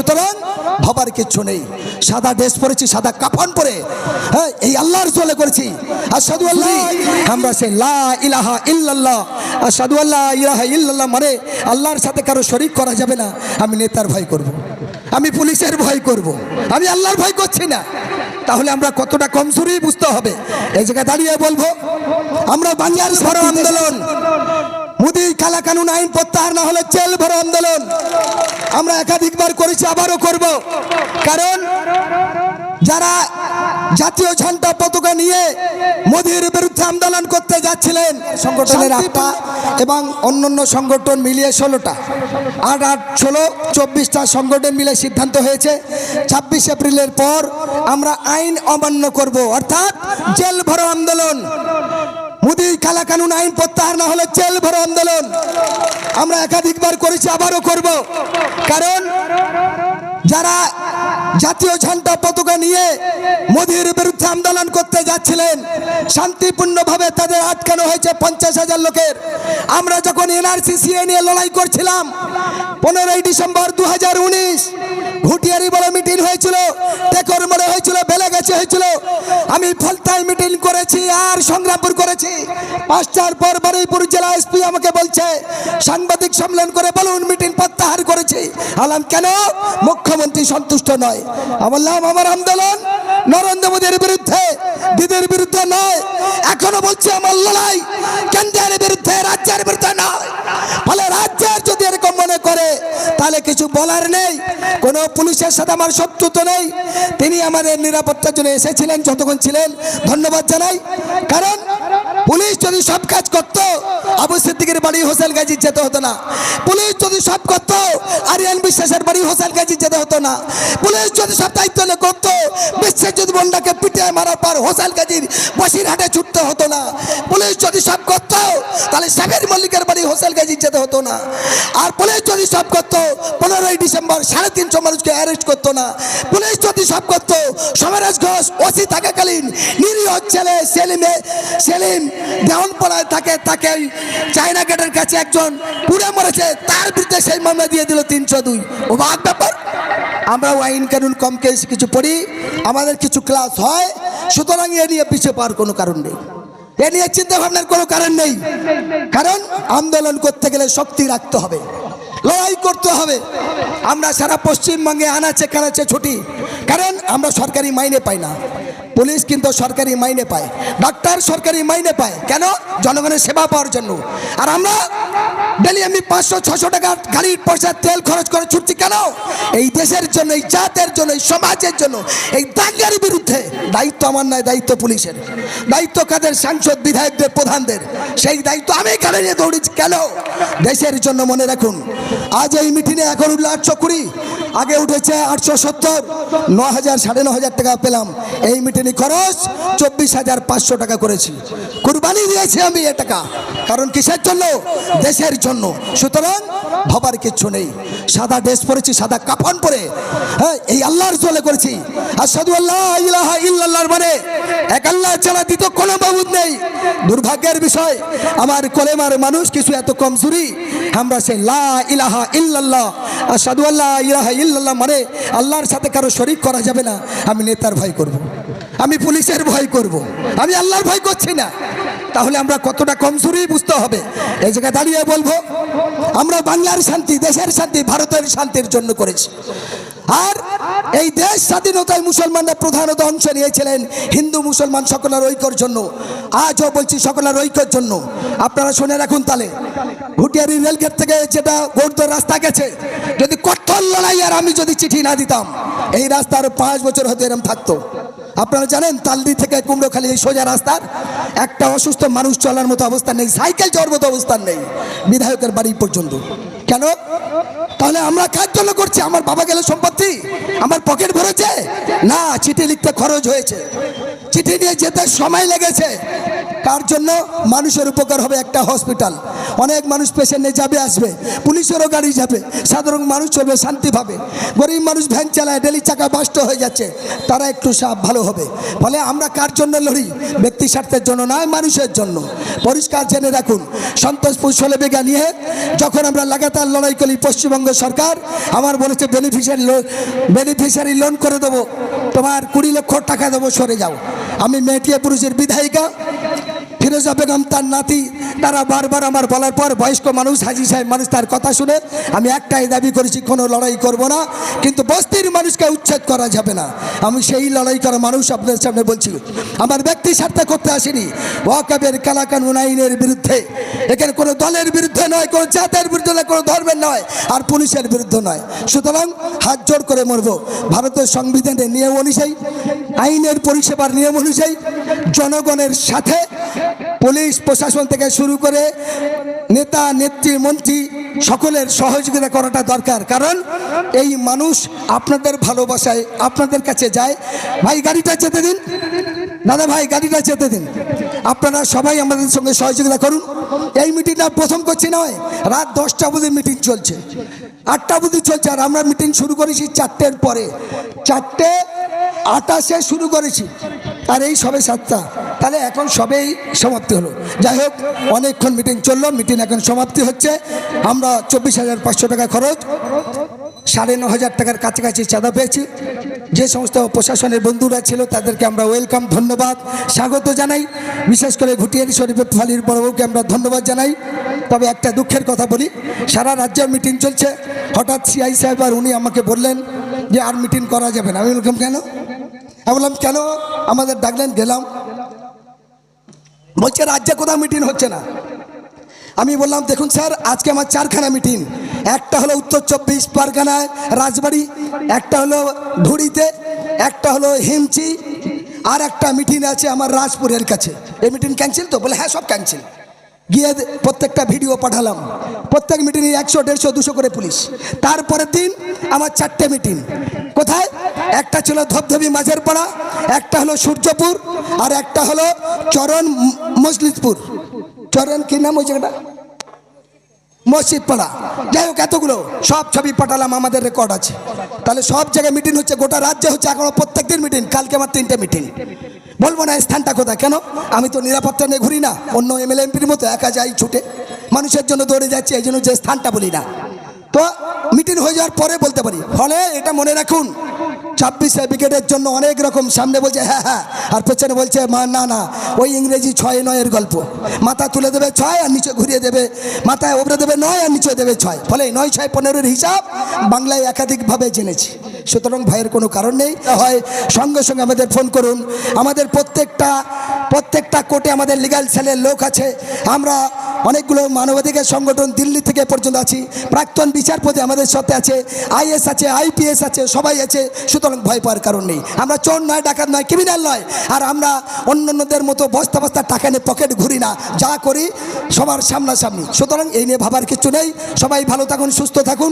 সুতরাং ভাবার কিচ্ছু নেই। সাদা ড্রেস পরেছি সাদা কাফন পরে। হ্যাঁ এই আল্লাহর চলে করেছি। আর সাধু আল্লাহ আমরা সেই লা ইলাহা ইল্লাল্লাহ। আর সাধু আল্লাহ ইলাহা ইল্লাল্লাহ মানে আল্লাহর সাথে কারও শরিক করা যাবে না। আমি নেতার ভয় করব। আমি পুলিশের ভয় করব। আমি আল্লাহর ভয় করছি না। তাহলে আমরা কতটা কমজোরি বুঝতে হবে। এই জায়গায় দাঁড়িয়ে বলব আমরা বাংলার বড় আন্দোলন। মোদি কালা কানুন আইন প্রত্যাহার না হলে জেল ভরো আন্দোলন। আমরা একাধিকবার করেছি আবারও করব। কারণ যারা জাতীয় ঝান্ডা পতাকা নিয়ে মোদির বিরুদ্ধে আন্দোলন করতে যাচ্ছিলেন সংগঠনের আটটা এবং অন্যান্য সংগঠন মিলিয়ে ষোলোটা। আট আট ষোলো চব্বিশটা সংগঠন মিলে সিদ্ধান্ত হয়েছে। ছাব্বিশ এপ্রিলের পর আমরা আইন অমান্য করব অর্থাৎ জেল ভরো আন্দোলন। মোদি কালা কানুন আইন প্রত্যাহার না হলে জেল ভরো আন্দোলন। আমরা একাধিকবার করেছি, আবারও করব। কারণ যারা জাতীয় ঝান্ডা পতাকা নিয়ে মোদির বিরুদ্ধে আন্দোলন করতে যাচ্ছিলেন, শান্তিপূর্ণভাবে তাদের আটকানো হয়েছে পঞ্চাশ হাজার লোকের। আমরা যখন এনআরসি, সিএ নিয়ে লড়াই করছিলাম, পনেরোই ডিসেম্বর দু হাজার উনিশ, ভুটিয়ারি বড় মিটিং হয়েছিল, টেকর মোড়ে হয়েছিল, বেলেগাছি হয়েছিল। আমি ফলতায় মিটিং করেছি, আর সংগ্রামপুর করেছি। পাঁচটার পর বারুইপুর জেলা এসপি আমাকে বলছে, সাংবাদিক সম্মেলন করে বলুন, মিটিং প্রত্যাহার করেছি। আলাম, কেন? মুখ্যমন্ত্রী সন্তুষ্ট নয়। বললাম আমার আন্দোলন, নরেন্দ্র মোদীর বিরুদ্ধে, দিদির বিরুদ্ধে নয়। এখনও বলছে আমার লড়াই কেন্দ্রের বিরুদ্ধে, রাজ্যের বিরুদ্ধে নয়। ফলে রাজ্যের যদি এরকম মনে করে তাহলে কিছু বলার নেই। কোনো পুলিশের সাথে আমার শত্রু তো নেই। তিনি আমাদের নিরাপত্তার জন্য এসেছিলেন, যতক্ষণ ছিলেন। ধন্যবাদ জানাই। কারণ পুলিশ যদি সব কাজ করত, আবু সিদ্দিকের বাড়ি হোসেন গাজী যেতে হতো না। পুলিশ যদি সব করত, আরিয়ান বিশ্বাসের বাড়ি হোসেন গাজী যেতে হতো না। পুলিশ যদি সব দায়িত্ব করত, বিশ্বজিৎ বন্ডাকে পিটিয়ে মারার পর হোসেন গাজীর বসিরহাটে ছুটতে হতো না। পুলিশ যদি সব করত, তাহলে সাবের মল্লিকের বাড়ি হোসেন গাজী যেতে হতো না। আর পুলিশ যদি সব করত পনেরোই ডিসেম্বর সাড়ে তিনশো মানুষকে অ্যারেস্ট করতো না। পুলিশ যদি সব করতো সমরেশ ঘোষ, ওসি থাকাকালীন নিরীহ ছেলে সেলিমে সেলিম দেওয়ানপাড়ায় থাকে, তাকে চায়না গেটের কাছে একজন পুড়ে মরেছে, তার বিরুদ্ধে সেই মামলা দিয়ে দিল তিনশো দুই। বাদ ব্যাপার। আমরা আইন কানুন কম কেস কিছু পড়ি, আমাদের কিছু ক্লাস হয়, সুতরাং এ নিয়ে পিছিয়ে পাওয়ার কোনো কারণ নেই। এ নিয়ে চিন্তা ভাবনার কোনো কারণ নেই। কারণ আন্দোলন করতে গেলে শক্তি রাখতে হবে। লড়াই করতে হবে। আমরা সারা পশ্চিমবঙ্গে আনাচে কানাচে ছুটি। কারণ আমরা সরকারি মাইনে পাই না। পুলিশ কিন্তু সরকারি মাইনে পায়, ডাক্তার সরকারি মাইনে পায়। কেন? জনগণের সেবা পাওয়ার জন্য। আর আমরা ডেলি আমি পাঁচশো, ছশো টাকা গাড়ির পয়সা তেল খরচ করে ছুটছি কেন? এই দেশের জন্য, এই জাতের জন্য, এই সমাজের জন্য, এই দাঙ্গার বিরুদ্ধে দায়িত্ব আমার নয়, দায়িত্ব পুলিশের। দায়িত্ব কাদের? সাংসদ, বিধায়কদের, প্রধানদের। সেই দায়িত্ব আমি এখানে নিয়ে দৌড়েছি কেন? দেশের জন্য মনে রাখুন, আজ এই মিটিংয়ে এখন উঠল আটশো কুড়ি, আগে উঠেছে আটশো সত্তর ন হাজার, সাড়ে ন হাজার টাকা পেলাম। এই মিটিংয়ে খরচ চব্বিশ হাজার পাঁচশো টাকা করেছি। কুরবানি দিয়েছি আমি এ টাকা। কারণ কিসের জন্য? দেশের জন্য। সুতরাং ভাবার কিচ্ছু নেই। সাদা ড্রেস পরেছি, সাদা কাফন পরে। হ্যাঁ এই আল্লাহর চলে করেছি। আর সাধু আল্লাহ ইলাহা মানে এক আল্লাহ ছাড়া দিত কোনো বাবুদ নেই। দুর্ভাগ্যের বিষয়, আমার কলেমার মানুষ কিছু এত কমজোরি, আমরা সেই লা ইলাহা ইল্লাল্লাহ আর সাধু আল্লাহ ইলাহা ইল্লাল্লাহ মানে আল্লাহর সাথে কারও শরিক করা যাবে না। আমি নেতার ভয় করব। আমি পুলিশের ভয় করব। আমি আল্লাহর ভয় করছি না। তাহলে আমরা কতটা কমজোরি বুঝতে হবে। এই জায়গায় দাঁড়িয়ে বলব, আমরা বাংলার শান্তি, দেশের শান্তি, ভারতের শান্তির জন্য করেছি। আর এই দেশ স্বাধীনতায় মুসলমানরা প্রধানত অংশ নিয়েছিলেন হিন্দু, মুসলমান সকলের ঐক্যর জন্য। আজও বলছি সকলের ঐক্যর জন্য। আপনারা শুনে রাখুন তাহলে, ভুটিয়ারি রেলগেট থেকে যেটা গৌরদর রাস্তা গেছে, যদি কঠোর লড়াই আর আমি যদি চিঠি না দিতাম, এই রাস্তা আরও পাঁচ বছর হতে এরম থাকতো। আপনারা জানেন, তালদি থেকে কুমড়োখালি এই সোজা রাস্তার একটা অসুস্থ মানুষ চলার মতো অবস্থা নেই, সাইকেল যাওয়ার মতো অবস্থান নেই। বিধায়কের বাড়ি পর্যন্ত। কেন? তাহলে আমরা কার জন্য করছি? আমার বাবা গেলে সম্পত্তি? আমার পকেট ভরেছে? না, চিঠি লিখতে খরচ হয়েছে। চিঠি নিয়ে যেতে সময় লেগেছে। কার জন্য? মানুষের উপকার হবে একটা হসপিটাল। অনেক মানুষ পেশেন্ট যাবে, আসবে। পুলিশেরও গাড়ি যাবে। সাধারণ মানুষ চলবে শান্তি পাবে। গরিব মানুষ ভ্যান চালায় ডেলি চাকা বাস্ট হয়ে যাচ্ছে। তারা একটু সাপ ভালো হবে। ফলে আমরা কার জন্য লড়ি? ব্যক্তি স্বার্থের জন্য নয়, মানুষের জন্য। পরিষ্কার জেনে রাখুন সন্তোষপুর ষোলো বিঘা নিয়ে, যখন আমরা লাগাতার লড়াই করি পশ্চিমবঙ্গ সরকার, আমার বলেছে বেনিফিশিয়ারি লোন বেনিফিশিয়ারি লোন করে দেবো। তোমার কুড়ি লক্ষ টাকা দেবো, সরে যাও। আমি মেটিয়া পুরুষের বিধায়িকা। ফিরোজা বেগম তার নাতি। তারা বারবার আমার বলার পর বয়স্ক মানুষ, হাজি সাহেব মানুষ তার কথা শুনে আমি একটাই দাবি করেছি, কোনো লড়াই করব না। কিন্তু বস্তির মানুষকে উচ্ছেদ করা যাবে না। আমি সেই লড়াই করা মানুষ আপনাদের সামনে বলছি। আমার ব্যক্তি স্বার্থে করতে আসিনি। ওয়াকাবের কালাকানুন আইনের বিরুদ্ধে। এখানে কোনো দলের বিরুদ্ধে নয়, কোনো জাতের বিরুদ্ধে নয়, কোনো ধর্মের নয়, আর পুলিশের বিরুদ্ধে নয়। সুতরাং হাত জোর করে মরব। ভারতের সংবিধানের নিয়ম অনুযায়ী, আইনের পরিষেবার নিয়ম অনুযায়ী, জনগণের সাথে পুলিশ প্রশাসন থেকে শুরু করে নেতা, নেত্রী, মন্ত্রী সকলের সহযোগিতা করাটা দরকার। কারণ এই মানুষ আপনাদের ভালোবাসায় আপনাদের কাছে যায়। ভাই, গাড়িটা যেতে দিন। দাদা ভাই, গাড়িটা যেতে দিন। আপনারা সবাই আমাদের সঙ্গে সহযোগিতা করুন। এই মিটিংটা প্রথম করছি নয়, রাত দশটা অবধি মিটিং চলছে। আটটা অবধি চলছে আর আমরা মিটিং শুরু করেছি চারটের পরে। চারটে আটাশে শুরু করেছি। আর এই সবে সাতটা। তাহলে এখন সবেই সমাপ্তি হলো। যাই হোক, অনেকক্ষণ মিটিং চলল মিটিং এখন সমাপ্তি হচ্ছে। আমরা চব্বিশ হাজার পাঁচশো টাকা খরচ, সাড়ে ন হাজার টাকার কাছাকাছি চাঁদা পেয়েছি। যে সমস্ত প্রশাসনের বন্ধুরা ছিল, তাদেরকে আমরা ওয়েলকাম ধন্যবাদ, স্বাগত জানাই। বিশেষ করে ঘুটিয়ারি শরীফের ফালির বড়বাবুকে আমরা ধন্যবাদ জানাই। তবে একটা দুঃখের কথা বলি, সারা রাজ্যের মিটিং চলছে। হঠাৎ সিআই সাহেব আর উনি আমাকে বললেন যে আর মিটিং করা যাবে না। আমি বললাম, কেন? আমি বললাম, কেন? আমাদের ডাকলেন, গেলাম। বলছে, রাজ্যে কোথাও মিটিং হচ্ছে না। আমি বললাম, দেখুন স্যার, আজকে আমার চারখানা মিটিং একটা হলো উত্তর চব্বিশ পরগনায় রাজবাড়ি, একটা হলো ধুড়িতে, একটা হলো হিমচি, আর একটা মিটিং আছে আমার রাজপুরের কাছে। এই মিটিং ক্যান্সেল তো? বলে হ্যাঁ সব ক্যান্সেল গিয়ে প্রত্যেকটা ভিডিও পাঠালাম। প্রত্যেক মিটিংয়ে একশো, দেড়শো, দুশো করে পুলিশ। তারপরের দিন আমার চারটে মিটিং কোথায়? একটা ছিল ধবধবি মাঝের পাড়া একটা হলো সূর্যপুর, আর একটা হলো চরণ ম- মসজিদপুর। চরণ কি নাম ওই জায়গাটা? মসজিদ পাড়া যাই হোক, এতগুলো। সব ছবি পাঠালাম, আমাদের রেকর্ড আছে। তাহলে সব জায়গায় মিটিং হচ্ছে, গোটা রাজ্যে হচ্ছে, এখনও প্রত্যেক দিন মিটিং কালকে আমার তিনটে মিটিং বলব না স্থানটা কোথায়? কেন? আমি তো নিরাপত্তা নিয়ে ঘুরি না। অন্য এমএলএ এমপির মতো একা যাই ছুটে। মানুষের জন্য দৌড়ে যাচ্ছে, এই জন্য যে স্থানটা বলি না। তো মিটিং হয়ে যাওয়ার পরে বলতে পারি, ফলে এটা মনে রাখুন, ছাব্বিশে উইকেটের জন্য অনেক রকম সামনে বলছে হ্যাঁ হ্যাঁ আর পেছনে বলছে, মা, না না, ওই ইংরেজি ছয় নয়ের গল্প। মাথা তুলে দেবে ছয় আর নিচে ঘুরিয়ে দেবে, মাথায় ওপরে দেবে নয় আর নিচে দেবে ছয়। ফলে নয়, ছয়, পনেরোর হিসাব বাংলায় একাধিকভাবে জেনেছি। সুতরাং ভয়ের কোনো কারণ নেই। হয় সঙ্গে সঙ্গে আমাদের ফোন করুন। আমাদের প্রত্যেকটা প্রত্যেকটা কোর্টে আমাদের লিগাল সেলের লোক আছে। আমরা অনেকগুলো মানবাধিকার সংগঠন দিল্লি থেকে পর্যন্ত আছি। প্রাক্তন বিচারপতি আমাদের সাথে আছে, আইএস আছে, আইপিএস আছে, সবাই আছে। সুতরাং ভয় পাওয়ার কারণ নেই। আমরা চোর নয়, ডাকাত নয় ক্রিমিনাল নয়। আর আমরা অন্যান্যদের মতো বস্তা বস্তা টাকা নিয়ে পকেট ঘুরি না। যা করি সবার সামনাসামনি। সুতরাং এই নিয়ে ভাবার কিছু নেই। সবাই ভালো থাকুন, সুস্থ থাকুন।